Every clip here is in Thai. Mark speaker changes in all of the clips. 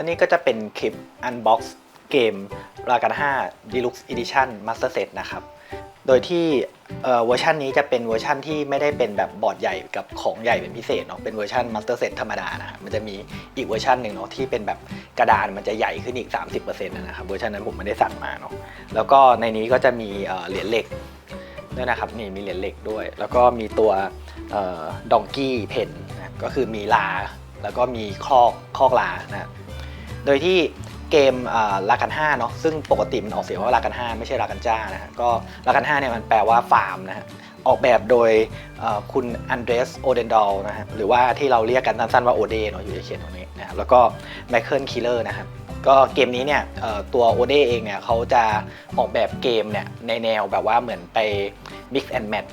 Speaker 1: แล้วนี่ก็จะเป็นคลิป Unbox เกมรากัน5 Deluxe Edition Master Set นะครับ โดยที่เเวอร์ชันนี้จะเป็นเวอร์ชันที่ไม่ได้เป็นแบบบอร์ดใหญ่กับของใหญ่เป็นพิเศษเนาะเป็นเวอร์ชัน Master Set ธรรมดานะครับมันจะมีอีกเวอร์ชันหนึ่งเนาะที่เป็นแบบกระดานมันจะใหญ่ขึ้นอีก 30%นะครับเวอร์ชันนั้นผมไม่ได้สั่งมาเนาะแล้วก็ในนี้ก็จะมีเอ่อเหรียญเหล็กด้วยนะครับนี่มีเหรียญเหล็กด้วย แล้วก็มีตัวดองกี้เพนนะก็คือมีลา แล้วก็มีคอกคอกลานะ โดยที่เกมลากัน5เนาะซึ่งปกติมันออกเสียงว่าลากัน 5 ไม่ใช่ลากันจ้านะฮะก็ลากัน5เนี่ยมันแปลว่าฟาร์มนะฮะออกแบบโดยคุณอันเดรสโอเดนดอลนะฮะหรือว่าที่เราเรียกกันสั้นๆว่าโอเดเนาะอยู่ในเขียนตรงนี้นะแล้วก็ไมเคิลคิลเลอร์นะครับก็เกมนี้เนี่ยตัวโอเดเองเนี่ยเขาจะออกแบบเกมเนี่ยในแนวแบบว่าเหมือนไป mix and match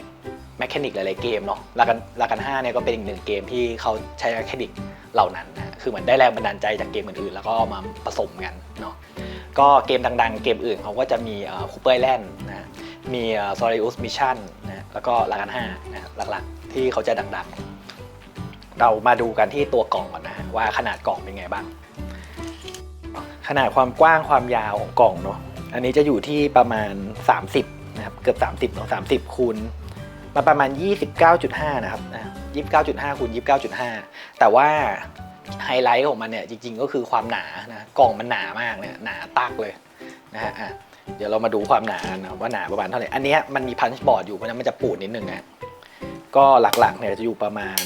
Speaker 1: แมคานิกหลายๆเกมเนาะลากันลากัน5เนี่ยก็เป็นอีกหนึ่งเกมที่เขาใช้แมคานิกเหล่านั้นนะคือเหมือนได้แรงบันดาลใจจากเกมอื่นๆ แล้วก็เอามาผสมกันเนาะก็เกมดังๆ เกมอื่นเขาก็จะมีคูเปอร์แลนด์นะมีซอริอุสมิชชั่นนะแล้วก็ลากัน5นะหลักๆ ที่เขาจะดังๆ เรามาดูกันที่ตัวกล่องก่อนนะฮะว่าขนาดกล่องเป็นไงบ้าง ขนาดความกว้างความยาวของกล่องเนาะอันนี้จะอยู่ที่ประมาณ 30นะครับเกือบ 30เนาะ30คูณ มาประมาณ 29.5 นะครับ29.5คูณ29.5 แต่ว่าไฮไลท์ของมันเนี่ยจริงๆก็คือความหนานะกล่องมันหนามากเนี่ยหนาตักเลยนะฮะอะเดี๋ยวเรามาดูความหนานะว่าหนาประมาณเท่าไหร่ อันเนี้ยมันมีพันช์บอร์ดอยู่เพราะฉะนั้นมันจะปูดนิดนึงนะก็หลักๆเนี่ยจะอยู่ประมาณ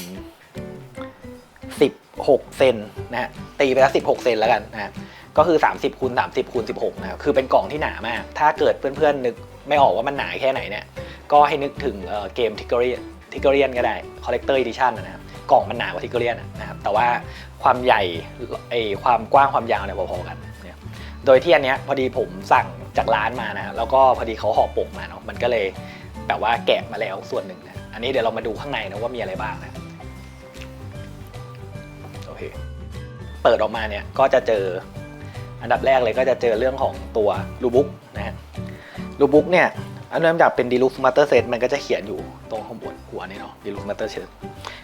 Speaker 1: 16 เซนนะฮะตีไปแล้ว16 เซนแล้วกันนะฮะก็คือ 30คูณ30คูณ16 นะครับคือเป็นกล่องที่หนามาก ถ้าเกิดเพื่อนๆนึกไม่ออกว่ามันหนาแค่ไหนเนี่ย ก็ให้นึกถึงเกมทิกเกอรี่ทิกเกอรียนก็ได้ Collector Edition นนะครับกล่องมันหนากว่าทิกเกอรียนนะครับแต่ว่าความใหญ่ไอความกว้างความยาวเนี่ยพอๆกันเนี่ยโดยที่อันเนี้ยพอดีผมสั่งจากร้านมานะแล้วก็พอดีเขาห่อปกมาเนาะมันก็เลยแบบว่าแกะมาแล้วส่วนหนึ่งนะอันนี้เดี๋ยวเรามาดูข้างในนะว่ามีอะไรบ้างนะโอเคเปิดออกมาเนี่ยก็จะเจออันดับแรกเลยก็จะเจอเรื่องของตัวรูบุ๊กนะฮะรูบุ๊กเนี่ย อันเริ่มจากเป็น Deluxe Master Set มันก็จะเขียนอยู่ตรงข้างบนหัวนี่เนาะ Deluxe Master Set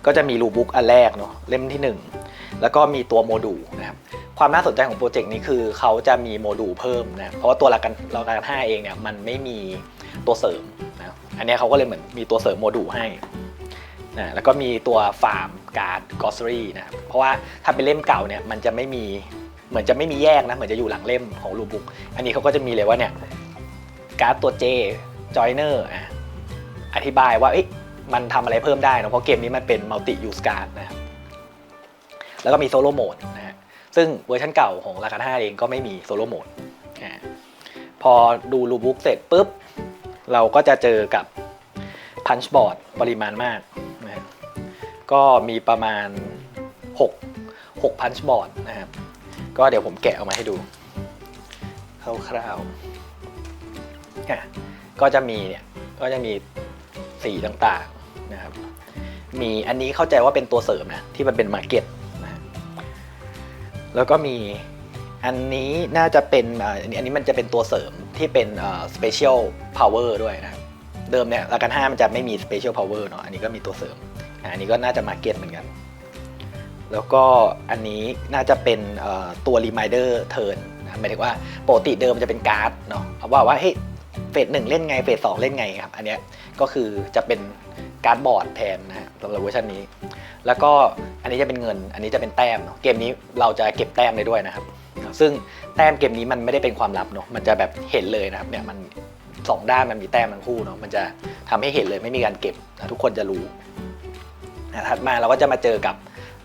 Speaker 1: ก็จะมีรูบุ๊กอันแรกเนาะเล่มที่ 1 แล้วก็มีตัวโมดูลนะครับความน่าสนใจของโปรเจกต์นี้คือเขาจะมีโมดูลเพิ่มนะเพราะว่าตัวหละกันเรากัน5เองเนี่ยมันไม่มีตัวเสริมนะอันนี้เขาก็เลยเหมือนมีตัวเสริมโมดูลให้นะแล้วก็มีตัวฟาร์มการ์ดกอสซรีนะครับเพราะว่าถ้าเป็นเล่มเก่าเนี่ยมันจะไม่มีเหมือนจะไม่มีแยกนะเหมือนจะอยู่หลังเล่มของรูบุ๊กอันนี้เขาก็จะมีเลยว่าเนี่ยการ์ดตัว J จ อยเนอร์อะอธิบายว่ามันทำอะไรเพิ่มได้เนะเพราะเกมนี้มันเป็นมัลติยูสการ์ดนะครับแล้วก็มีโซโล่โหมดนะฮะซึ่งเวอร์ชันเก่าของราคา5เองก็ไม่มีโซโล่โหมดอ่าพอดูรูบุ๊กเสร็จปุ๊บ เราก็จะเจอกับพันช์บอร์ดปริมาณมากนะฮะก็มีประมาณ 6 6พันช์บอร์ดนะครับก็เดี๋ยวผมแกะออกมาให้ดูคร่าวๆอะ ก็จะมีเนี่ยก็จะมีสีต่างๆนะครับ มีอันนี้เข้าใจว่าเป็นตัวเสริมนะที่มันเป็นมาร์เก็ตนะแล้วก็มีอันนี้น่าจะเป็นอันนี้อันนี้มันจะเป็นตัวเสริมที่เป็นเอ่อ special power ด้วยนะครับเดิมเนี่ยรากัน5มันจะไม่มี special power เนาะอันนี้ก็มีตัวเสริมอันนี้ก็น่าจะมาเก็ตเหมือนกัน แล้วก็อันนี้น่าจะเป็นเอ่อตัว reminder turn นหมายถึงว่าปกติเดิมจะเป็นการ์ดเนาะว่าว่าเฮ้ย สหนึ่งเล่นไงเฟสสองเล่นไงครับ อันเนี้ยก็คือจะเป็นการ์ดบอร์ดแทนนะสำหรับเวอร์ชันนี้ แล้วก็อันนี้จะเป็นเงิน อันนี้จะเป็นแต้มเนาะเกมนี้เราจะเก็บแต้มได้ด้วยนะครับ ซึ่งแต้มเกมนี้มันไม่ได้เป็นความลับเนาะมันจะแบบเห็นเลยนะครับเนี่ยมันสองด้านมันมีแต้มทั้งคู่เนาะมันจะทำให้เห็นเลยไม่มีการเก็บนะทุกคนจะรู้นะถัดมาเราก็จะมาเจอกับ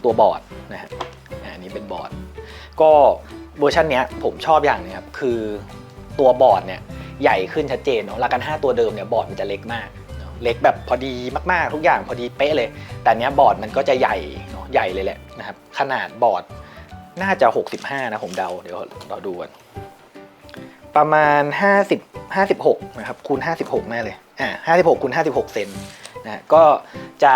Speaker 1: ตัวบอร์ดนะฮะอันนี้เป็นบอร์ด ก็เวอร์ชันเนี้ยผมชอบอย่างนึงครับคือตัวบอร์ดเนี่ย ใหญ่ขึ้นชัดเจนเนาะรากัน 5 ตัวเดิมเนี่ยบอร์ดมันจะเล็กมาก เล็กแบบพอดีมากๆ ทุกอย่างพอดีเป๊ะเลย แต่เนี้ยบอร์ดมันก็จะใหญ่เนาะใหญ่เลยแหละนะครับขนาดบอร์ดน่าจะ 65 นะผมเดาเดี๋ยวเราดูกันประมาณ 50 56นะครับคูณ 56แน่เลยอ่า56คูณ56 เซนนะก็จะ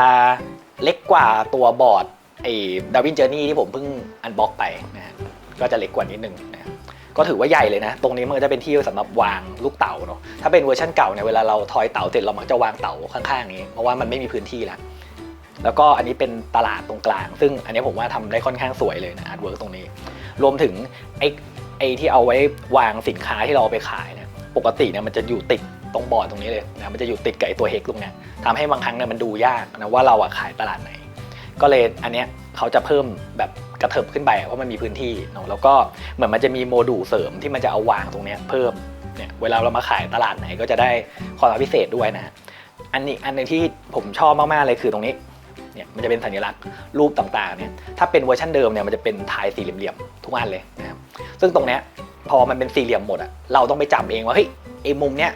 Speaker 1: เล็กกว่าตัวบอร์ดไอ้ดาวินเจอร์นี่ที่ผมเพิ่งอันบ็อกไปนะฮะก็จะเล็กกว่านิดนึงนะ ก็ถือว่าใหญ่เลยนะ ตรงนี้มันจะเป็นที่สำหรับวางลูกเต๋าเนาะถ้าเป็นเวอร์ชันเก่าเนี่ยเวลาเราทอยเต๋าเสร็จเรามักจะวางเต๋าข้างๆอย่างนี้เพราะว่ามันไม่มีพื้นที่แล้วแล้วก็อันนี้เป็นตลาดตรงกลาง ซึ่งอันนี้ผมว่าทำได้ค่อนข้างสวยเลยนะอาร์ตเวิร์กตรงนี้ รวมถึงไอ้ไอ้ที่เอาไว้วางสินค้าที่เราเอาไปขายเนี่ยปกติเนี่ยมันจะอยู่ติดตรงบอร์ดตรงนี้เลยนะมันจะอยู่ติดกับไอ้ตัวเฮกตรงเนี้ยทำให้บางครั้งเนี่ยมันดูยากนะว่าเราอะขายตลาดไหน ก็เลยอันเนี้ยเขาจะเพิ่มแบบกระเถิบขึ้นไปเพราะมันมีพื้นที่เนอะแล้วก็เหมือนมันจะมีโมดูลเสริมที่มันจะเอาวางตรงเนี้ยเพิ่มเนี่ยเวลาเรามาขายตลาดไหนก็จะได้ความพิเศษด้วยนะอันนี้อันนึงที่ผมชอบมากๆเลยคือตรงนี้เนี่ยมันจะเป็นสัญลักษณ์รูปต่างๆเนี่ยถ้าเป็นเวอร์ชันเดิมเนี่ยมันจะเป็นทายสี่เหลี่ยมๆทุกอันเลยนะครับซึ่งตรงเนี้ยพอมันเป็นสี่เหลี่ยมหมดอะเราต้องไปจับเองว่าเฮ้ยไอ้มุมเนี้ย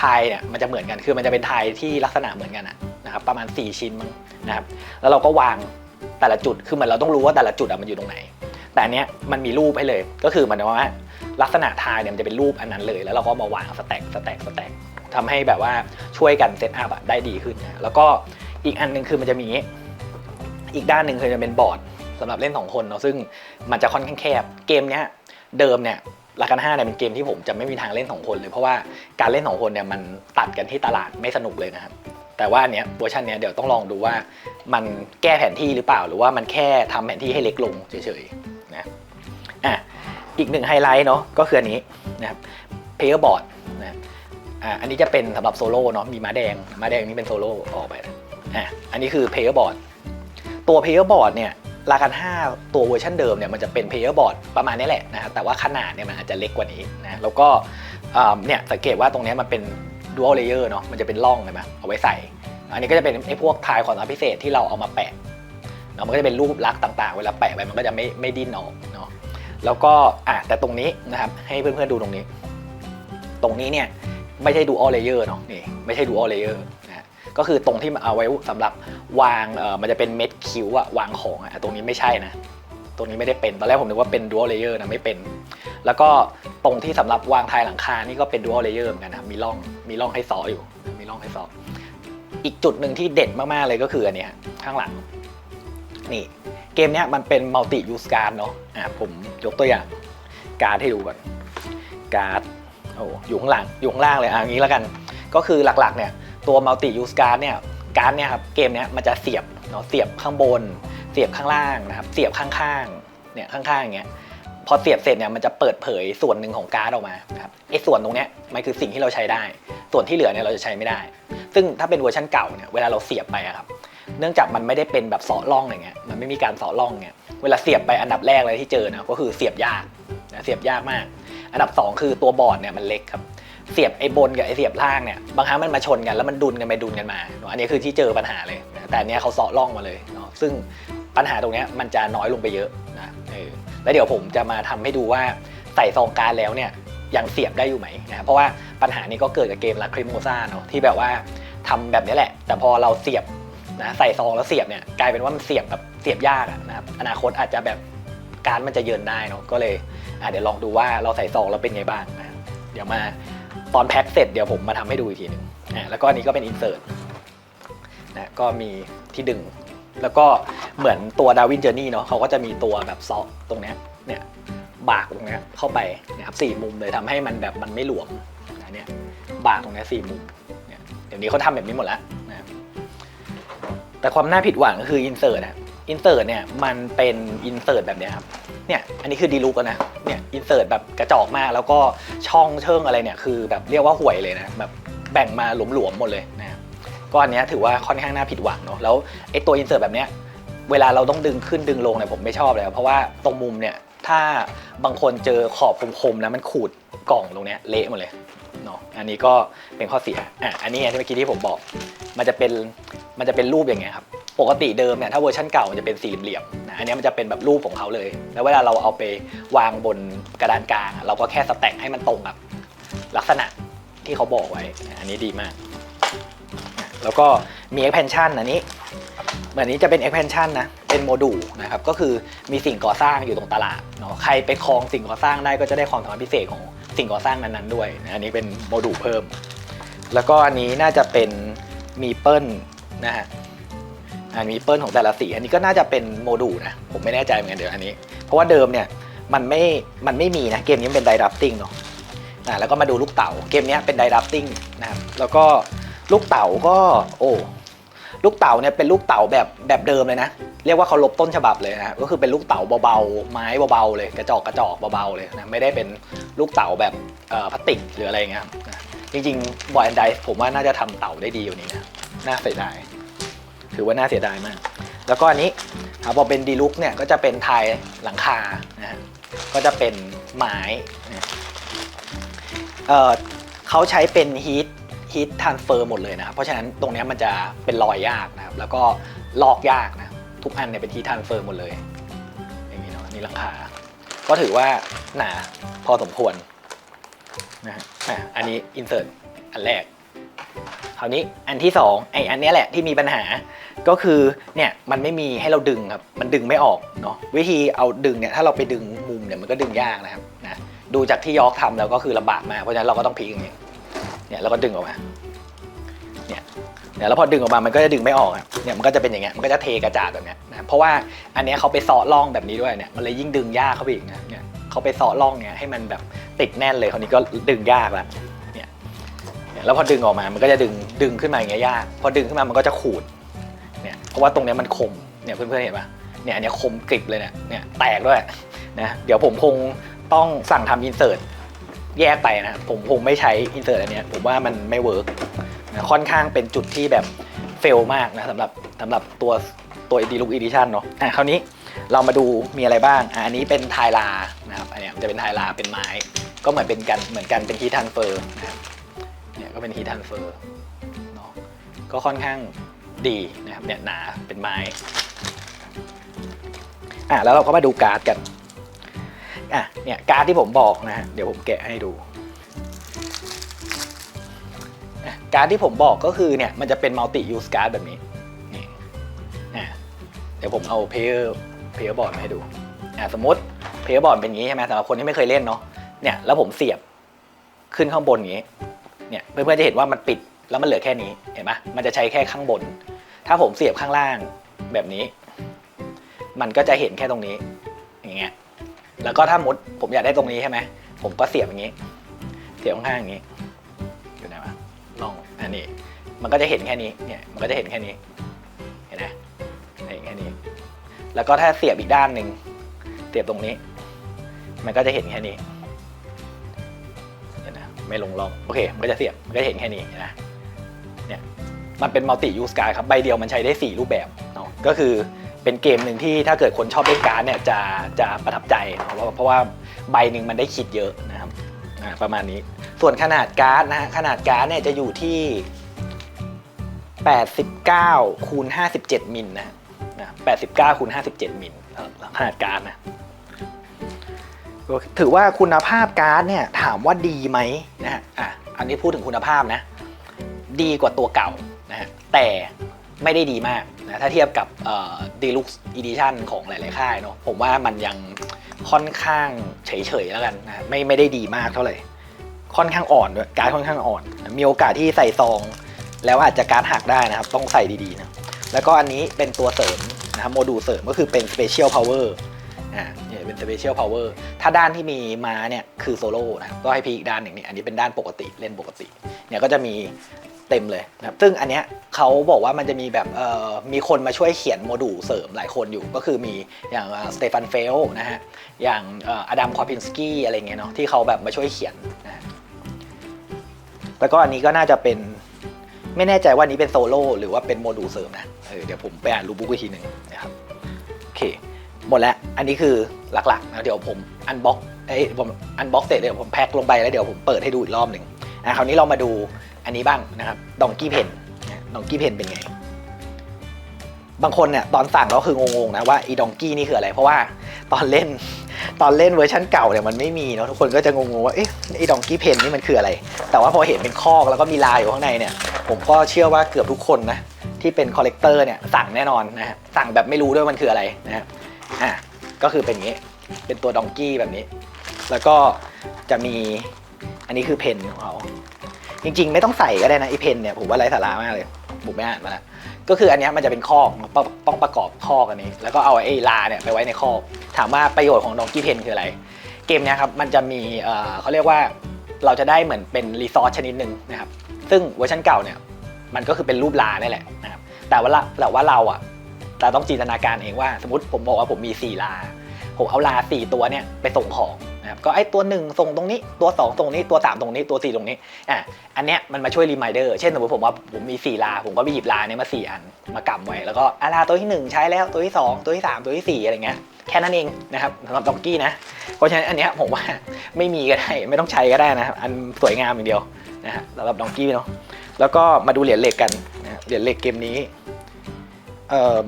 Speaker 1: ทายเนี่ยมันจะเหมือนกันคือมันจะเป็นทายที่ลักษณะเหมือนกันอะนะครับประมาณ 4 ชิ้นมั้งนะครับแล้วเราก็วางแต่ละจุดคือเหมือนเราต้องรู้ว่าแต่ละจุดอะมันอยู่ตรงไหน แต่อันเนี้ยมันมีรูปให้เลย ก็คือหมันว่าลักษณะทายเนี่ยมันจะเป็นรูปอันนั้นเลย แล้วเราก็มาวางสแต็กสแต็กสแต็กทำให้แบบว่าช่วยกันเซตอัพอะได้ดีขึ้นนะแล้วก็อีกอันหนึงคือมันจะมีอีกด้านหนึ่งคือจะเป็นบอร์ดสำหรับเล่นสองคนเนาะซึ่งมันจะค่อนข้างแคบเกมเนี้ยเดิมเนี่ย ลากันห้าเนี่ยเป็นเกมที่ผมจะไม่มีทางเล่นสองคนเลยเพราะว่าการเล่นสองคนเนี่ยมันตัดกันที่ตลาดไม่สนุกเลยนะครับแต่ว่าเนี้ยเวอร์ชันเนี้ยเดี๋ยวต้องลองดูว่า มันแก้แผนที่หรือเปล่า หรือว่ามันแค่ทำแผนที่ให้เล็กลงเฉยๆนะอะอีกหนึ่งไฮไลท์เนาะก็คืออันนี้นะครับเพย์บอร์ดนะอะอันนี้จะเป็นสำหรับโซโล่เนาะมีม้าแดงม้าแดงนี่เป็นโซโล่ออกไปนะอะอันนี้คือเพย์บอร์ดตัวเพย์บอร์ดเนี่ย ลากัน5ตัวเวอร์ชันเดิมเนี่ยมันจะเป็นเพลย์บอร์ดประมาณนี้แหละนะครับแต่ว่าขนาดเนี่ยมันอาจจะเล็กกว่านี้นะแล้วก็เนี่ยสังเกตว่าตรงนี้มันเป็น dual layer เนาะมันจะเป็นร่องใช่ไหมเอาไว้ใส่ อันนี้ก็จะเป็นไอ้พวกทายความสามารถพิเศษที่เราเอามาแปะเนาะมันก็จะเป็นรูปลักษณ์ต่างๆ เวลาแปะไปมันก็จะไม่ไม่ดิ้นออกเนาะแล้วก็อะแต่ตรงนี้นะครับให้เพื่อนๆดูตรงนี้ ตรงนี้เนี่ยไม่ใช่ dual layer เนาะนี่ไม่ใช่ dual layer นะฮะ ก็คือตรงที่เอาไว้สำหรับวางเออมันจะเป็นเม็ดคิ้วอะวางของอะตรงนี้ไม่ใช่นะตรงนี้ไม่ได้เป็นตอนแรกผมนึกว่าเป็น dual layer นะไม่เป็น แล้วก็ตรงที่สำหรับวางทายหลังคานี่ก็เป็น dual layer เหมือนกันนะมีร่องมีร่องให้ซออยู่มีร่องให้ซออีกจุดหนึ่งที่เด่นมากๆเลยก็คืออันนี้ข้างหลังนี่เกมนี้มันเป็นมัลติยูสการ์ดเนาะอะผมยกตัวอย่างการ์ดให้ดูก่อนการ์ดโอ้อยู่ข้างหลังอยู่ข้างล่างเลยอะอย่างนี้แล้วกัน ก็คือหลักๆเนี่ย ตัวมัลติยูสการ์ดเนี่ยการ์ดเนี่ยครับเกมเนี้ยมันจะเสียบเนาะเสียบข้างบน เสียบข้างล่างนะครับเสียบข้างๆเนี่ยข้างๆอย่างเงี้ยพอเสียบเสร็จเนี่ยมันจะเปิดเผยส่วนหนึ่งของการ์ดออกมาครับไอ้ส่วนตรงเนี้ยมันคือสิ่งที่เราใช้ได้ ส่วนที่เหลือเนี่ยเราจะใช้ไม่ได้ ซึ่งถ้าเป็นเวอร์ชันเก่าเนี่ยเวลาเราเสียบไปอะครับเนื่องจากมันไม่ได้เป็นแบบเสาะร่องอย่างเงี้ยมันไม่มีการเสาะร่องเนี่ยเวลาเสียบไปอันดับแรกเลยที่เจอนะก็คือเสียบยากนะเสียบยากมาก อันดับสองคือตัวบอร์ดเนี่ยมันเล็กครับ เสียบไอ้บนกับไอ้เสียบล่างเนี่ยบางครั้งมันมาชนกันแล้วมันดุนกันไปดุนกันมาอันนี้คือที่เจอปัญหาเลยนะแต่อันเนี้ยเขาเสาะร่องมาเลยเนาะซึ่งปัญหาตรงเนี้ยมันจะน้อยลงไปเยอะนะเออแล้วเดี๋ยวผมจะมาทำให้ดูว่าใส่ซองการแล้วเนี่ยยังเสียบได้อยู่ไหมนะเพราะว่าปัญหานี้ก็เกิดกับเกมลาคริโมซ่าเนาะที่แบบว่าทำแบบนี้แหละ แต่พอเราเสียบนะใส่ซองแล้วเสียบเนี่ยกลายเป็นว่ามันเสียบแบบเสียบยากนะครับอนาคตอาจจะแบบการมันจะเยินได้เนาะก็เลยเดี๋ยวลองดูว่าเราใส่ซองแล้วเป็นไงบ้างนะเดี๋ยวมา ตอนแพ็คเสร็จเดี๋ยวผมมาทำให้ดูอีกทีหนึ่งอะแล้วก็อันนี้ก็เป็นอินเสิร์ตนะก็มีที่ดึง แล้วก็เหมือนตัวดาวินเจอร์นี่เนาะเขาก็จะมีตัวแบบซอกตรงเนี้ยเนี่ยบากตรงเนี้ยเข้าไปนะครับสี่มุมเลยทำให้มันแบบมันไม่หลวมนะเนี่ยบากตรงเนี้ยสี่มุมเนี่ยเดี๋ยวนี้เขาทำแบบนี้หมดแล้วนะแต่ความน่าผิดหวังก็คืออินเสิร์ตอะอินเสิร์ตเนี่ยมันเป็นอินเสิร์ตแบบเนี้ยครับ เนี่ยอันนี้คือดีลุกนะเนี่ยอินเสิร์ตแบบกระจอกมาก แล้วก็ช่องเชิงอะไรเนี่ยคือแบบเรียกว่าห่วยเลยนะแบบแบ่งมาหลวมๆหมดเลยนะก็อันเนี้ยถือว่าค่อนข้างน่าผิดหวังเนาะแล้วไอ้ตัวอินเสิร์ตแบบเนี้ยเวลาเราต้องดึงขึ้นดึงลงเนี่ยผมไม่ชอบเลย เพราะว่าตรงมุมเนี่ยถ้าบางคนเจอขอบคมๆนะมันขูดกล่องตรงเนี้ยเละหมดเลย เนาะอันนี้ก็เป็นข้อเสียอะอันนี้ที่เมื่อกี้ที่ผมบอก มันจะเป็นมันจะเป็นรูปอย่างเงี้ยครับปกติเดิมเนี่ยถ้าเวอร์ชันเก่ามันจะเป็นสี่เหลี่ยมนะอันนี้มันจะเป็นแบบรูปของเขาเลย แล้วเวลาเราเอาไปวางบนกระดานกลาง เราก็แค่สแต็กให้มันตรงกับลักษณะที่เขาบอกไว้ อันนี้ดีมาก แล้วก็มี expansion อันนี้เหมือนนี้จะเป็น expansion นะ เป็นโมดูลนะครับ ก็คือมีสิ่งก่อสร้างอยู่ตรงตลาดเนาะ ใครไปครองสิ่งก่อสร้างได้ก็จะได้ความสามารถพิเศษของ สิ่งก่อสร้างนั้นๆด้วยนะอันนี้เป็นโมดูลเพิ่ม แล้วก็อันนี้น่าจะเป็นมีเปิลนะฮะอันมีเปิลของแต่ละสีอันนี้ก็น่าจะเป็นโมดูลนะผมไม่แน่ใจเหมือนกันเดี๋ยวอันนี้ เพราะว่าเดิมเนี่ยมันไม่มันไม่มีนะเกมนี้เป็นไดรับติ้งเนาะอ่าแล้วก็มาดูลูกเต๋าเกมนี้เป็นไดรับติ้งนะครับแล้วก็ลูกเต๋าก็โอ้ ลูกเต๋าเนี่ยเป็นลูกเต๋าแบบแบบเดิมเลยนะ เรียกว่าเขาลบต้นฉบับเลยนะก็คือเป็นลูกเต๋าเบาๆ ไม้เบาๆเลย กระจอกกระจอกเบาๆเลยนะไม่ได้เป็นลูกเต๋าแบบพลาสติกหรืออะไรเงี้ยจริงๆบอยแอนไดผมว่าน่าจะทำเต๋าได้ดีอยู่นี้นะน่าเสียดายถือว่าน่าเสียดายมาก แล้วก็อันนี้ครับพอเป็นดีลุกเนี่ยก็จะเป็นไทยหลังคานะฮะก็จะเป็นไม้เเขาใช้เป็นฮีท ฮีททานเฟอร์หมดเลยนะครับ เพราะฉะนั้นตรงนี้มันจะเป็นรอยยากนะครับ แล้วก็ลอกยากนะ ทุกอันเนี่ยเป็นฮีททานเฟอร์หมดเลย อย่างนี้เนาะนี่หลังคา ก็ถือว่าหนาพอสมควรนะฮะอะอันนี้อินเสิร์ตอันแรกคราวนี้อันที่สองไออันนี้แหละที่มีปัญหาก็คือเนี่ยมันไม่มีให้เราดึงครับมันดึงไม่ออกเนาะวิธีเอาดึงเนี่ยถ้าเราไปดึงมุมเนี่ยมันก็ดึงยากนะครับนะดูจากที่ยอกทำแล้วก็คือลำบากมากเพราะฉะนั้นเราก็ต้องพลิกอย่างนี้ เนี่ยแล้วก็ดึงออกมาเนี่ยเนี่ยแล้วพอดึงออกมามันก็จะดึงไม่ออกเนี่ยมันก็จะเป็นอย่างเงี้ยมันก็จะเทกระจาดแบบเนี้ยนะเพราะว่าอันเนี้ยเขาไปเซาะร่องแบบนี้ด้วยเนี่ยมันเลยยิ่งดึงยากเข้าไปอีกนะเนี่ยเขาไปเซาะร่องเนี่ยให้มันแบบติดแน่นเลยคราวนี้ก็ดึงยากล้วเนี่ยเนี่ยแล้วพอดึงออกมามันก็จะดึงดึงขึ้นมาอย่างเงี้ยยากพอดึงขึ้นมามันก็จะขูดเนี่ยเพราะว่าตรงเนี้ยมันคมเนี่ยเพื่อนๆเห็นปะเนี่ยอันเนี้ยคมกริบเลยเนี่ยเนี่ยแตกด้วยนะเดี๋ยวผมคงต้องสั่งทำอินเสิร์ต แยกไปนะผมคงไม่ใช้อินเสิร์ตอันเนี้ยผมว่ามันไม่เวิร์กนะค่อนข้างเป็นจุดที่แบบเฟลมากนะสำหรับสำหรับตัวตัวดีลุกอีดิชันเนาะอะคราวนี้เรามาดูมีอะไรบ้างอะอันนี้เป็นไทลานะครับอันนี้มันจะเป็นไทลาเป็นไม้ ก็เหมือนเป็นกันเหมือนกันเป็นฮีทันเฟอร์นะครับเนี่ยก็เป็นฮีทันเฟอร์เนาะก็ค่อนข้างดีนะครับเนี่ยหนาเป็นไม้อะแล้วเราก็มาดูการ์ดกัน อะเนี่ยการ์ดที่ผมบอกนะฮะเดี๋ยวผมแกะให้ดูการ์ดที่ผมบอกก็คือเนี่ยมันจะเป็นมัลติยูสการ์ดแบบนี้นี่อะเดี๋ยวผมเอาเพย์เพย์บอร์ดมาให้ดูอะสมมติเพย์บอร์ดเป็นอย่างนี้ใช่ไหมสำหรับคนที่ไม่เคยเล่นเนาะเนี่ยแล้วผมเสียบขึ้นข้างบนอย่างนี้เนี่ยเพื่อนๆจะเห็นว่ามันปิดแล้วมันเหลือแค่นี้เห็นไหมมันจะใช้แค่ข้างบน ถ้าผมเสียบข้างล่างแบบนี้ มันก็จะเห็นแค่ตรงนี้อย่างเงี้ย แล้วก็ถ้ามุดผมอยากได้ตรงนี้ใช่ไหมผมก็เสียบอย่างนี้ เสียบข้างๆอย่างนี้อยู่ไหนวะลองอันนี้ มันก็จะเห็นแค่นี้เนี่ยมันก็จะเห็นแค่นี้เห็นไหมเห็นแค่นี้ แล้วก็ถ้าเสียบอีกด้านหนึ่งเสียบตรงนี้ มันก็จะเห็นแค่นี้เห็นนะไม่ลงลองโอเคมันก็จะเสียบมันก็จะเห็นแค่นี้นะเนี่ยมันเป็นมัลติยูสการ์ครับใบเดียวมันใช้ได้ 4 รูปแบบเนาะก็คือ เป็นเกมหนึ่งที่ถ้าเกิดคนชอบเล่นการ์ดเนี่ยจะจะประทับใจเนาะเพราะว่าเพราะว่าใบหนึ่งมันได้คิดเยอะนะครับประมาณนี้ ส่วนขนาดการ์ดนะฮะขนาดการ์ดเนี่ยจะอยู่ที่ 89คูณ57มิลนะนะ89คูณ57มิลเอ่อขนาดการ์ดนะถือว่าคุณภาพการ์ดเนี่ยถามว่าดีไหมนะฮะอะอันนี้พูดถึงคุณภาพนะ ดีกว่าตัวเก่านะฮะแต่ ไม่ได้ดีมากนะถ้าเทียบกับดีลุกอีดิชันของหลาย ๆ ค่ายเนาะผมว่ามันยังค่อนข้างเฉย ๆ แล้วกันนะไม่ไม่ได้ดีมากเท่าไหร่ค่อนข้างอ่อนด้วยการค่อนข้างอ่อน มีโอกาสที่ใส่ซอง แล้วอาจจะการหักได้นะครับ ต้องใส่ดี ๆ นะ แล้วก็อันนี้เป็นตัวเสริมนะครับโมดูลเสริมก็คือเป็น Special Power อ่าเนี่ยเป็น Special Power ถ้าด้านที่มีม้าเนี่ยคือโซโล่นะก็ให้พีอีกด้านหนึ่งนี่อันนี้เป็นด้านปกติเล่นปกติ เนี่ยก็จะมี เต็มเลยนะครับซึ่งอันเนี้ยเขาบอกว่ามันจะมีแบบมีคนมาช่วยเขียนโมดูลเสริมหลายคนอยู่ก็คือมีอย่างสเตฟานเฟลนะฮะอย่างอดัมคอพินสกี้อะไรเงี้ยเนาะที่เขาแบบมาช่วยเขียนนะฮะแล้วก็อันนี้ก็น่าจะเป็นไม่แน่ใจว่านนี้เป็นโซโล่หรือว่าเป็นโมดูลเสริมนะเออเดี๋ยวผมไปอ่านรูปบุ๊กอีกทีหนึ่งนะครับโอเคหมดแล้วอันนี้คือหลักๆนะเดี๋ยวผมอันบ็อกเอ้ยผมอันบ็อกเสร็จเดี๋ยวผมแพ็คลงไปแล้วเดี๋ยวผมเปิดให้ดูอีกรอบหนึ่งอะคราวนี้เรามาดู อันนี้บ้างนะครับดองกี้เพนดองกี้เพนเป็นไง บางคนเนี่ยตอนสั่งแล้วคืองงๆนะว่าอีดองกี้นี่คืออะไร เพราะว่าตอนเล่นตอนเล่นเวอร์ชันเก่าเนี่ยมันไม่มีเนาะทุกคนก็จะงงๆว่าเอ๊ะไอ้ดองกี้เพนนี่มันคืออะไร แต่ว่าพอเห็นเป็นคอกแล้วก็มีลายอยู่ข้างในเนี่ย ผมก็เชื่อว่าเกือบทุกคนนะที่เป็นคอลเลกเตอร์เนี่ยสั่งแน่นอนนะฮะสั่งแบบไม่รู้ด้วยมันคืออะไรนะฮะอะก็คือเป็นอย่างนี้เป็นตัวดองกี้แบบนี้ แล้วก็จะมีอันนี้คือเพนของเขา จริง ๆ ไม่ต้องใส่ก็ได้นะไอเพนเนี่ยผมว่าไร้สาระมากเลยผมไม่อ่านมาแล้วก็คืออันนี้มันจะเป็นคอกต้องต้องประกอบคอกอันนี้ แล้วก็เอาไอ้ลาเนี่ยไปไว้ในคอกถามว่าประโยชน์ของดองกี้เพนคืออะไร เกมนี้ครับมันจะมีเออเขาเรียกว่าเราจะได้เหมือนเป็นรีซอสชนิดหนึ่งนะครับซึ่งเวอร์ชันเก่าเนี่ยมันก็คือเป็นรูปลานี่แหละนะครับแต่ว่าแต่ว่าเราอะแต่ต้องจินตนาการเองว่า สมมติผมบอกว่าผมมี4ลา ผมเอาลาสี่ตัวเนี่ยไปส่งของนะครับก็ไอ้ตัวหนึ่งส่งตรงนี้ตัวสองตรงนี้ตัวสามตรงนี้ตัวสี่ตรงนี้อะอันเนี้ยมันมาช่วยรีมายเดอร์เช่นสมมติผมว่าผมมีสี่ลา ผมก็ไปหยิบลาเนี่ยมาสี่อันมากำไว้แล้วก็อาลาตัวที่หนึ่งใช้แล้วตัวที่สองตัวที่สามตัวที่สี่อะไรเงี้ยแค่นั้นเองนะครับสำหรับดองกี้นะเพราะฉะนั้นอันเนี้ยผมว่าไม่มีก็ได้ไม่ต้องใช้ก็ได้นะครับอันสวยงามอย่างเดียวนะฮะสำหรับดองกี้เนาะแล้วก็มาดูเหรียญเหล็กกันนะเหรียญเหล็กเกมนี้เอ่อ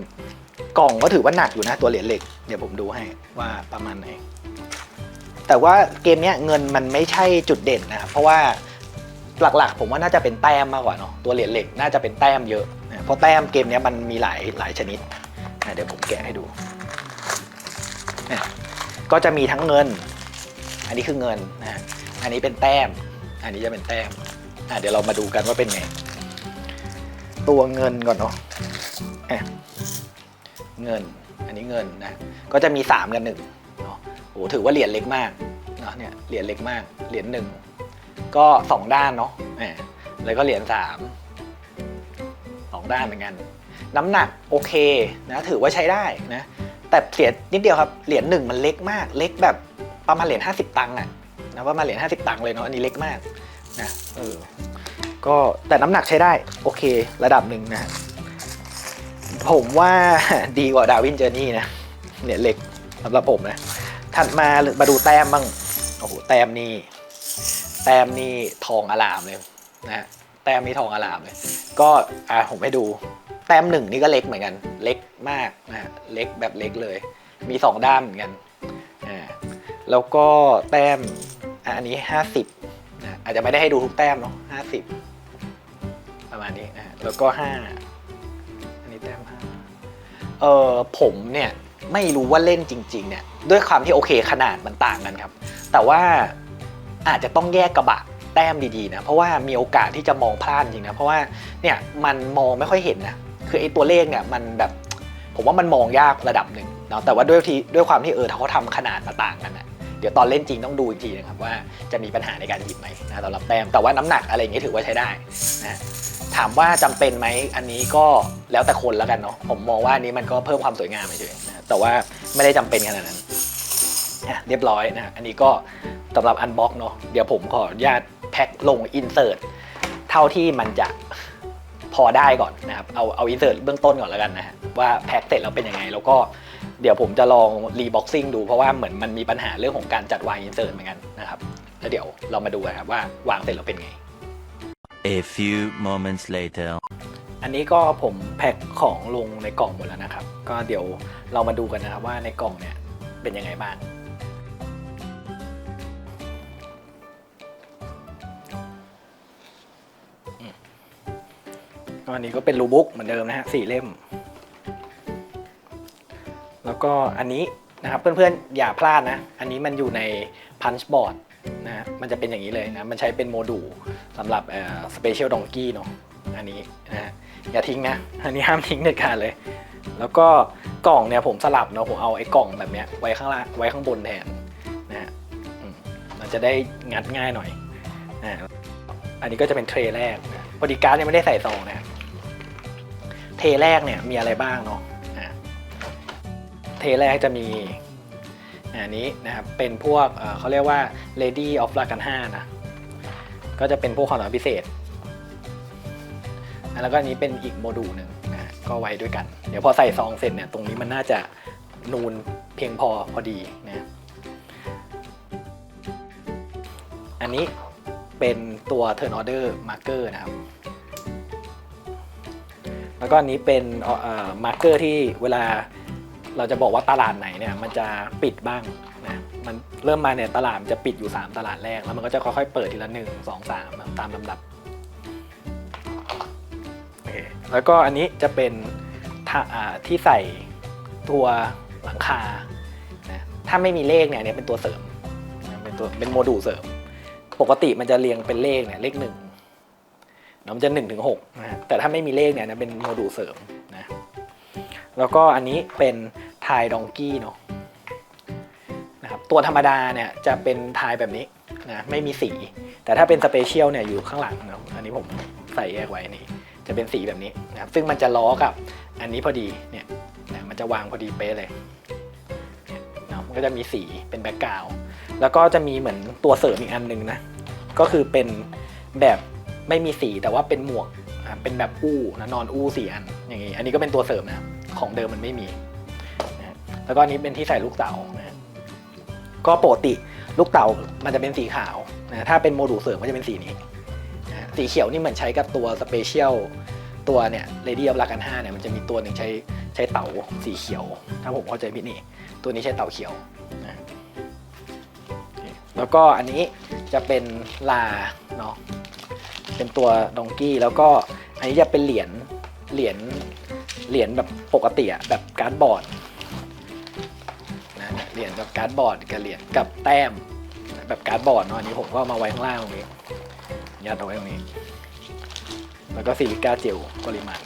Speaker 1: กล่องก็ถือว่าหนักอยู่นะตัวเหรียญเหล็ก เดี๋ยวผมดูให้ว่าประมาณไหน แต่ว่าเกมเนี้ยเงินมันไม่ใช่จุดเด่นนะครับเพราะว่าหลักๆ ผมว่าน่าจะเป็นแต้มมากกว่าเนาะตัวเหรียญเหล็กน่าจะเป็นแต้มเยอะเพราะแต้มเกมนี้มันมีหลายหลายชนิดนะเดี๋ยวผมแกะให้ดู ก็จะมีทั้งเงิน อันนี้คือเงินนะอันนี้เป็นแต้ม อันนี้จะเป็นแต้มเดี๋ยวเรามาดูกันว่าเป็นไง ตัวเงินก่อนเนาะเงิน อันนี้เงินนะ ก็จะมีสามกันหนึ่งเนาะโอ้ถือว่าเหรียญเล็กมากเนาะเนี่ยเหรียญเล็กมาก เหรียญหนึ่งก็สองด้านเนาะอ่แล้วก็เหรียญสามสองด้านเหมือนกัน น้ำหนักโอเคนะถือว่าใช้ได้นะแต่เสียนิดเดียวครับเหรียญหนึ่งมันเล็กมาก เล็กแบบประมาณเหรียญ50 ตังค์อะนะประมาณเหรียญ50 ตังค์เลยเนาะอันนี้เล็กมากนะเออก็แต่น้ำหนักใช้ได้โอเคระดับหนึ่งนะ ผมว่าดีกว่าดาวินเจอร์นี่นะเหรียญเล็กสำหรับผมนะ ถัดมามาดูแต้มบ้าง โอ้โห แต้มนี่ แต้มนี่ทองอลามเลยนะแต้มนี่ทองอลามเลย ก็อ่าผมให้ดู แต้มหนึ่งนี่ก็เล็กเหมือนกัน เล็กมากนะเล็กแบบเล็กเลย มีสองด้ามเหมือนกัน อ่า แล้วก็แต้มอันนี้ห้าสิบนะอาจจะไม่ได้ให้ดูทุกแต้มเนาะห้าสิบประมาณนี้นะแล้วก็ห้า เออผมเนี่ยไม่รู้ว่าเล่นจริง ๆ เนี่ย ด้วยความที่โอเคขนาดมันต่างกันครับ แต่ว่าอาจจะต้องแยกกระบะแต้มดีๆนะเพราะว่ามีโอกาสที่จะมองพลาดจริงนะเพราะว่าเนี่ยมันมองไม่ค่อยเห็นนะคือไอ้ตัวเลขเนี่ยมันแบบผมว่ามันมองยากระดับหนึ่งเนาะแต่ว่าด้วยที่ด้วยความที่เออเขาทำขนาดมาต่างกันนะเดี๋ยวตอนเล่นจริงต้องดูอีกทีนะครับว่าจะมีปัญหาในการหยิบไหมนะสำหรับแต้มแต่ว่าน้ำหนักอะไรอย่างเงี้ยถือว่าใช้ได้นะ ถามว่าจำเป็นไหมอันนี้ก็แล้วแต่คนแล้วกันเนาะผมมองว่าอันนี้มันก็เพิ่มความสวยงามเฉยๆแต่ว่าไม่ได้จำเป็นขนาดนั้นเรียบร้อยนะอันนี้ก็สำหรับอันบ็อกเนาะเดี๋ยวผมขออนุญาตแพ็คลงอินเสิร์ตเท่าที่มันจะพอได้ก่อนนะครับเอาเอาอินเสิร์ตเบื้องต้นก่อนแล้วกันนะฮะว่าแพ็คเสร็จแล้วเป็นยังไง แล้วก็เดี๋ยวผมจะลองรีบ็อกซิ่งดูเพราะว่าเหมือนมันมีปัญหาเรื่องของการจัดวางอินเสิร์ตเหมือนกันนะครับแล้วเดี๋ยวเรามาดูกันครับว่าวางเสร็จแล้วเป็นไง
Speaker 2: A few moments later.
Speaker 1: อันนี้ก็ผมแพ็คของลงในกล่องหมดแล้วนะครับ ก็เดี๋ยวเรามาดูกันนะครับว่าในกล่องเนี่ยเป็นยังไงบ้าง อันนี้ก็เป็นรูบุ๊กเหมือนเดิมนะฮะสี่เล่ม แล้วก็อันนี้นะครับเพื่อนๆอย่าพลาดนะ อันนี้มันอยู่ในพันช์บอร์ด นะฮะมันจะเป็นอย่างนี้เลยนะมันใช้เป็นโมดูลสำหรับสเปเชียลดองกี้เนาะอันนี้นะฮะอย่าทิ้งนะ อันนี้ห้ามทิ้งเด็ดขาดเลย แล้วก็กล่องเนี่ยผมสลับเนาะผมเอาไอ้กล่องแบบเนี้ยไว้ข้างล่างไว้ข้างบนแทนนะฮะมันจะได้งัดง่ายหน่อยนะอันนี้ก็จะเป็นเทรย์แรกนะพอดีการ์ดยังไม่ได้ใส่ซองนะเทแรกเนี่ยมีอะไรบ้างเนาะอะเทแรกจะมี อันนี้นะครับเป็นพวกเขาเรียกว่า Lady of l a g a n 5นะก็จะเป็นพวกความสามารถพิเศษ แล้วก็อันนี้เป็นอีกโมดูลหนึ่งนะฮะก็ไว้ด้วยกัน เดี๋ยวพอใส่ซองเสร็จเนี่ยตรงนี้มันน่าจะนูนเพียงพอพอดีนะอันนี้เป็นตัว Turn Order Marker นะครับแล้วก็อันนี้เป็นมาร์เกอร์ที่เวลา เราจะบอกว่าตลาดไหนเนี่ยมันจะปิดบ้างนะมันเริ่มมาเนี่ยตลาดมันจะปิดอยู่ 3 ตลาดแรก แล้วมันก็จะค่อยๆเปิดทีละ 1 2 3 ตามลำดับโอเคแล้วก็อันนี้จะเป็นที่ใส่ตัวหลังคานะถ้าไม่มีเลขเนี่ยอันเนี้ยเป็นตัวเสริมเป็นตัวเป็นโมดูลเสริม ปกติมันจะเรียงเป็นเลขเนี่ยเลขหนึ่งมันจะ1นถึงหนะฮะแต่ถ้าไม่มีเลขเนี่ยนะเป็นโมดูลเสริม แล้วก็อันนี้เป็นทายดองกี้เนาะนะครับตัวธรรมดาเนี่ยจะเป็นทายแบบนี้นะไม่มีสี แต่ถ้าเป็นสเปเชียลเนี่ยอยู่ข้างหลังเนาะอันนี้ผมใส่แยกไว้นี่จะเป็นสีแบบนี้นะครับซึ่งมันจะล้อกับอันนี้พอดีเนี่ยนะมันจะวางพอดีเป๊ะเลยเนาะมันก็จะมีสีเป็นแบ็กกราวแล้วก็จะมีเหมือนตัวเสริมอีกอันหนึงนะก็คือเป็นแบบไม่มีสีแต่ว่าเป็นหมวกอะเป็นแบบอู้นะนอนอู้สี่อันอย่างงี้อันนี้ก็เป็นตัวเสริมนะ ของเดิมมันไม่มีนะแล้วก็อันนี้เป็นที่ใส่ลูกเต๋านะก็ปกติลูกเต๋ามันจะเป็นสีขาวนะถ้าเป็นโมดูลเสริมก็จะเป็นสีนี้นะสีเขียวนี่เหมือนใช้กับตัวสเปเชียลตัวเนี่ยเรดี้อัพลากันห้าเนี่ยมันจะมีตัวหนึ่งใช้ใช้เต๋าสีเขียว ถ้าผมเข้าใจผิดนี่ ตัวนี้ใช้เต๋าเขียวนะแล้วก็อันนี้จะเป็นลาเนาะเป็นตัวดองกี้แล้วก็อันนี้จะเป็นเหรียญเหรียญ เหรียญแบบปกติอะแบบการ์ดบอร์ดนะเหรียญแบบการ์ดบอร์ดกับเหรียญกับแต้ม แบบการ์ดบอร์ดเนาะอันนี้ผมก็มาไว้ข้างล่างตรงนี้ยัดเอาไว้ตรงนี้ แล้วก็ซิลิก้าเจลปริมาณ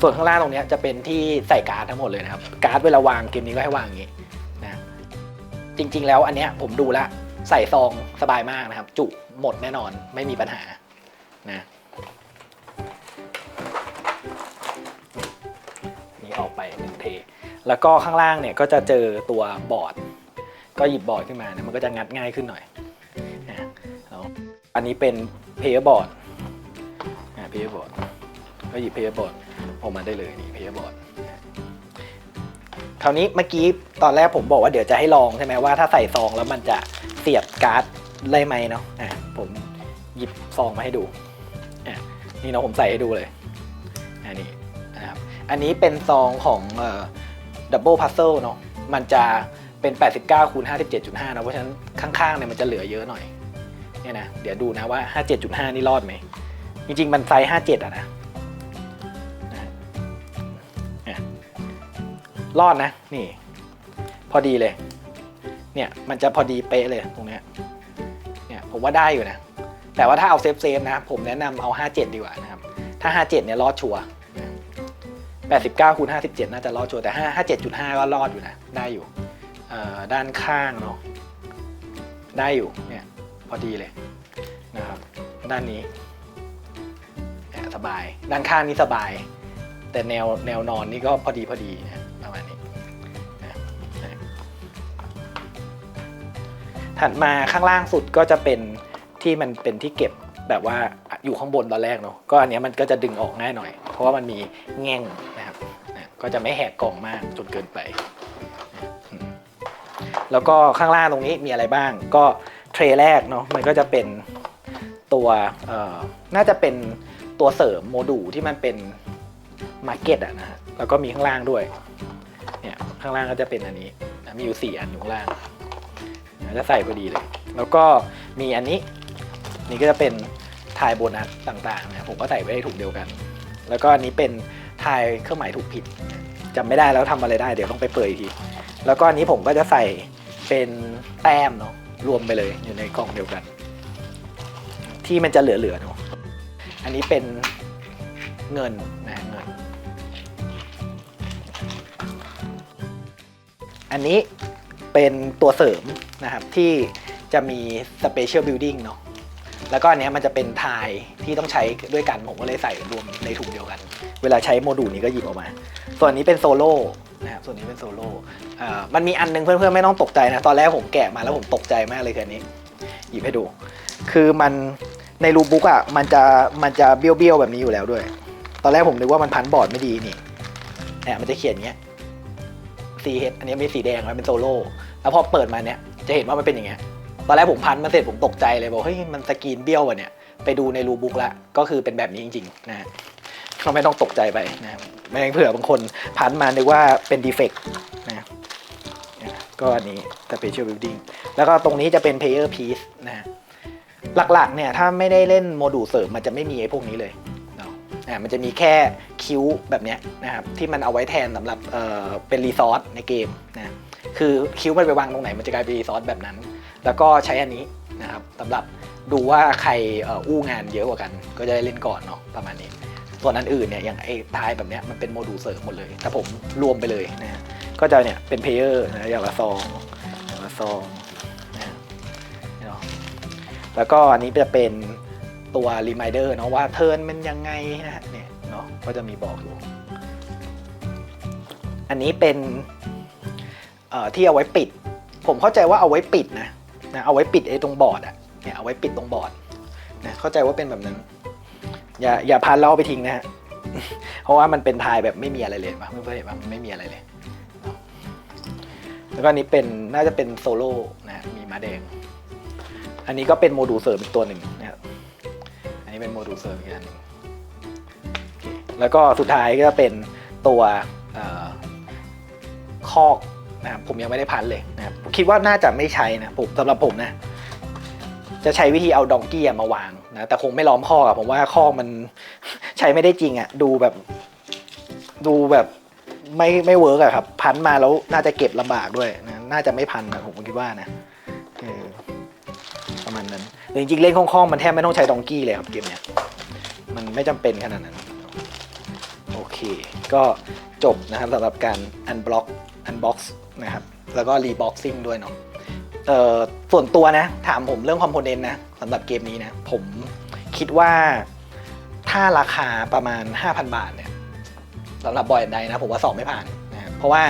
Speaker 1: ส่วนข้างล่างตรงนี้จะเป็นที่ใส่การ์ดทั้งหมดเลยนะครับ การ์ดเวลาวางเกมนี้ก็ให้วางอย่างนี้นะจริงๆแล้วอันเนี้ยผมดูแลวใส่ซองสบายมากนะครับ จุหมดแน่นอนไม่มีปัญหานะ แล้วก็ข้างล่างเนี่ยก็จะเจอตัวบอร์ด ก็หยิบบอร์ดขึ้นมาเนะมันก็จะงัดง่ายขึ้นหน่อยนะแล้วอันนี้เป็นเพย์บอร์ดเพย์บอร์ดก็หยิบเพย์บอร์ดออกมาได้เลยนี่เพย์บอร์ดคราวนี้เมื่อกี้ตอนแรกผมบอกว่าเดี๋ยวจะให้ลองใช่ไหมว่าถ้าใส่ซองแล้วมันจะเสียบการ์ดได้ไหมเนาะอะผมหยิบซองมาให้ดูอะนี่เนาะผมใส่ให้ดูเลยอันนี้นะครับอันนี้เป็นซองของ ดับเบิลพัซเซิลเนาะมันจะเป็น 89คูณ57.5นะเพราะฉะนั้นข้างๆเนี่ยมันจะเหลือเยอะหน่อยเนี่ยนะเดี๋ยวดูนะว่า 57.5 นี่รอดไหม จริง ๆ มันไซส์ 57อะนะนะรอดนะ นี่ พอดีเลย เนี่ยมันจะพอดีเป๊ะเลยตรงเนี้ยเนี่ยผมว่าได้อยู่นะ แต่ว่าถ้าเอาเซฟเซฟนะ ผมแนะนำเอา 57 ดีกว่านะครับ ถ้า 57 เนี่ยรอดชัวร์ 89คูณ57 น่าจะรอดชัวร์แต่ 5 57.5 ก็รอดอยู่นะ ได้อยู่ด้านข้างเนาะได้อยู่เนี่ยพอดีเลยนะครับด้านนี้เนี่ยสบาย ด้านข้างนี่สบาย แต่แนวแนวนอนนี่ก็พอดีพอดีนะประมาณนี้นะถัดมาข้างล่างสุดก็จะเป็นที่มันเป็นที่เก็บแบบว่าอยู่ข้างบนตอนแรกเนาะก็อันนี้มันก็จะดึงออกง่ายหน่อย เพราะว่ามันมีแง่ง ก็จะไม่แหกกล่องมากจนเกินไป แล้วก็ข้างล่างตรงนี้มีอะไรบ้าง ก็เทรแรกเนาะมันก็จะเป็นตัวน่าจะเป็นตัวเสริมโมดูลที่มันเป็นมาร์เก็ตอะนะฮะแล้วก็มีข้างล่างด้วยเนี่ยข้างล่างก็จะเป็นอันนี้มีอยู่สี่อันอยู่ข้างล่างจะใส่พอดีเลย แล้วก็มีอันนี้นี่ก็จะเป็นทายโบนัสต่างๆนะผมก็ใส่ไว้ในถุงเดียวกัน แล้วก็อันนี้เป็น ทายเครื่องหมายถูกผิดจำไม่ได้แล้วทำอะไรได้เดี๋ยวต้องไปเปิดอีกทีแล้วก็อันนี้ผมก็จะใส่เป็นแต้มเนาะรวมไปเลยอยู่ในกล่องเดียวกัน ที่มันจะเหลือๆเนาะอันนี้เป็นเงินนะเงิน อันนี้เป็นตัวเสริมนะครับที่จะมี Special Building เนาะแล้วก็อันนี้มันจะเป็นทายที่ต้องใช้ด้วยกันผมก็เลยใส่รวมในถุงเดียวกันเวลาใช้โมดูลนี้ก็หยิบออกมา ส่วนนี้เป็นโซโล่นะครับส่วนนี้เป็นโซโล่มันมีอันนึงเพื่อนๆไม่ต้องตกใจนะ ตอนแรกผมแกะมาแล้วผมตกใจมากเลยคืออันนี้ หยิบให้ดู คือมันในรูบุ๊กอะมันจะมันจะเบี้ยวๆแบบนี้อยู่แล้วด้วย ตอนแรกผมนึกว่ามันพันบอร์ดไม่ดีนี่นี่มันจะเขียนเงี้ย CH อันนี้ไม่สีแดงมันเป็นโซโล่แล้วพอเปิดมาเนี่ยจะเห็นว่ามันเป็นอย่างเงี้ยตอนแรกผมพันมาเสร็จผมตกใจเลยบอกเฮ้ยมันสกรีนเบี้ยวอะเนี่ยไปดูในรูบุ๊กล้วก็คือเป็นแบบนี้จริงๆนะ ก็ไม่ต้องตกใจไปนะไม่งั้นเผื่อบางคนพันมานึกว่าเป็นดีเฟกต์นะก็อันนี้ Special Building แล้วก็ตรงนี้จะเป็น Player Piece นะฮะหลักๆเนี่ยถ้าไม่ได้เล่นโมดูลเสริมมันจะไม่มีไอ้พวกนี้เลยเนาะมันจะมีแค่คิวแบบเนี้ยนะครับที่มันเอาไว้แทนสำหรับเอ่อเป็นรีซอสในเกมนะคือคิวมันไปวางตรงไหนมันจะกลายเป็นรีซอสแบบนั้น แล้วก็ใช้อันนี้นะครับสำหรับดูว่าใครอออู้งานเยอะกว่ากัน ก็จะได้เล่นก่อนเนาะประมาณนี้ ส่วนอันอื่นเนี่ยอย่างไอ้ทายแบบเนี้ยมันเป็นโมดูลเสริมหมดเลย แต่ผมรวมไปเลยนะฮะก็จะเนี่ยเป็นเพลเยอร์นะอย่างละซองอย่างละซองนะเนาะแล้วก็อันนี้จะเป็นตัว reminder เนาะว่าเทิร์นมันยังไงนะฮะเนี่ยเนาะก็จะมีบอกอยู่ อันนี้เป็นเอ่อที่เอาไว้ปิด ผมเข้าใจว่าเอาไว้ปิดนะนะเอาไว้ปิดไอ้ตรงบอร์ดอะเนี่ยเอาไว้ปิดตรงบอร์ดนะเข้าใจว่าเป็นแบบนั้น อย่าอย่าพันแล้วเอาไปทิ้งนะฮะ เพราะว่ามันเป็นทายแบบไม่มีอะไรเลยปะเพื่อนๆเห็นปะมันไม่มีอะไรเลย แล้วก็อันนี้เป็นน่าจะเป็นโซโล่นะฮะมีมาแดง อันนี้ก็เป็นโมดูลเสริมอีกตัวหนึ่งนะครับอันนี้เป็นโมดูลเสริมอีกอันหนึ่งแล้วก็สุดท้ายก็เป็นตัวเอ่อคอกนะครับผมยังไม่ได้พันเลยนะครับผมคิดว่าน่าจะไม่ใช้นะผมสำหรับผมนะ จะใช้วิธีเอาดองกี้มาวางนะแต่คงไม่ล้อมคอกอะผมว่าคอกมันใช้ไม่ได้จริงอะดูแบบ ดูแบบไม่ไม่เวิร์กอะครับ พันมาแล้วน่าจะเก็บลำบากด้วยนะน่าจะไม่พันนะผมคิดว่านะเออประมาณนั้นจริงๆเล่นคล่องๆมันแทบไม่ต้องใช้ดองกี้เลยครับเกมเนี้ยมันไม่จำเป็นขนาดนั้นโอเค ก็จบนะครับสำหรับการอันบล็อกอันบ็อกซ์นะครับ แล้วก็รีบ็อกซิ่งด้วยเนาะ ส่วนตัวนะ ถามผมเรื่องคอมโพเนนต์นะสำหรับเกมนี้นะ ผมคิดว่าถ้าราคาประมาณ 5,000 บาทเนี่ยสำหรับบอยแอนไดนะ ผมว่าสอบไม่ผ่านนะเพราะว่า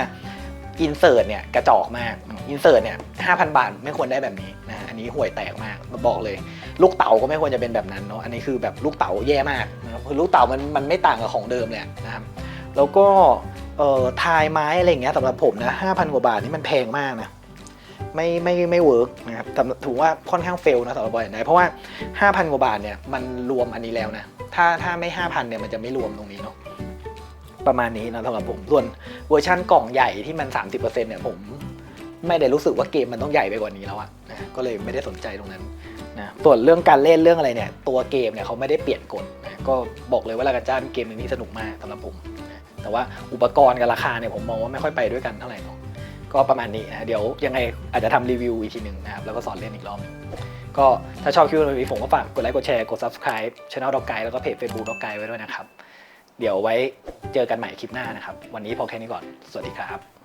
Speaker 1: อินเสิร์ตเนี่ยกระจอกมากอินเสิร์ตเนี่ย5,000บาทไม่ควรได้แบบนี้นะอันนี้ห่วยแตกมากบอกเลย ลูกเต๋าก็ไม่ควรจะเป็นแบบนั้นเนาะอันนี้คือแบบลูกเต๋าแย่มากนะครับคือลูกเต๋ามันมันไม่ต่างกับของเดิมเลยนะครับแล้วก็เอ่อทายไม้อะไรอย่างเงี้ยสำหรับผมนะ5,000กว่าบาทนี่มันแพงมากนะ ไม่ไม่ไม่เวิร์กนะครับแต่ถือว่าค่อนข้างเฟลนะสำหรับบอยแอนไดเพราะว่า 5,000 กว่าบาทเนี่ยมันรวมอันนี้แล้วนะ ถ้าถ้าไม่ 5,000เนี่ยมันจะไม่รวมตรงนี้เนาะประมาณนี้นะสำหรับผมส่วนเวอร์ชั่นกล่องใหญ่ที่มัน 30%เนี่ยผมไม่ได้รู้สึกว่าเกมมันต้องใหญ่ไปกว่านี้แล้วอะนะก็เลยไม่ได้สนใจตรงนั้นนะส่วนเรื่องการเล่นเรื่องอะไรเนี่ย ตัวเกมเนี่ยเขาไม่ได้เปลี่ยนกฎนะก็บอกเลยว่าลากาจ้าเป็นเกมหนึงที่สนุกมากสำหรับผมนะแต่ว่าอุปกรณ์กับราคาเนี่ยผมมองว่าไม่ค่อยไปด้วยกันเท่าไหร่เนาะ ก็ประมาณนี้นะเดี๋ยวยังไงอาจจะทำรีวิวอีกทีหนึ่งนะครับแล้วก็สอนเล่นอีกรอบก็ถ้าชอบคลิปนี้ผมก็ฝากกดไลค์กดแชร์กด subscribe channel ดอกไกแล้วก็เพจ Facebook ดอกไกไว้ด้วยนะครับ เดี๋ยวไว้เจอกันใหม่คลิปหน้านะครับ วันนี้พอแค่นี้ก่อน สวัสดีครับ